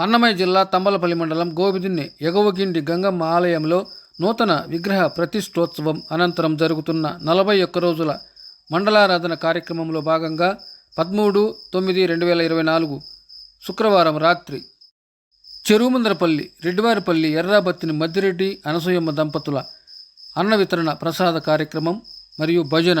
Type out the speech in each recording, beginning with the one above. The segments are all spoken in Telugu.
అన్నమయ్య జిల్లా తంబలపల్లి మండలం గోవిదిన్ని ఎగవగిండి గంగమ్మ ఆలయంలో నూతన విగ్రహ ప్రతిష్టోత్సవం అనంతరం జరుగుతున్న నలభై ఒక్క రోజుల మండలారాధన కార్యక్రమంలో భాగంగా పదమూడు తొమ్మిది రెండు వేల ఇరవై నాలుగు శుక్రవారం రాత్రి చెరువుమందరపల్లి రెడ్డివారిపల్లి ఎర్రాబత్తిని మద్దిరెడ్డి అనసూయమ్మ దంపతుల అన్న వితరణ ప్రసాద కార్యక్రమం మరియు భజన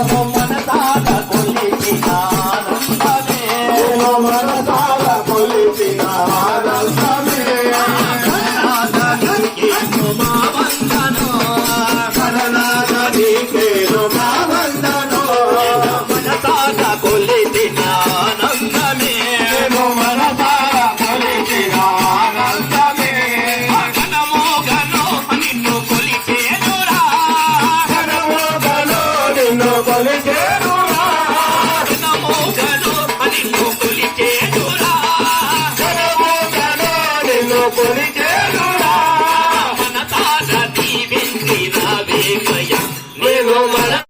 Politica.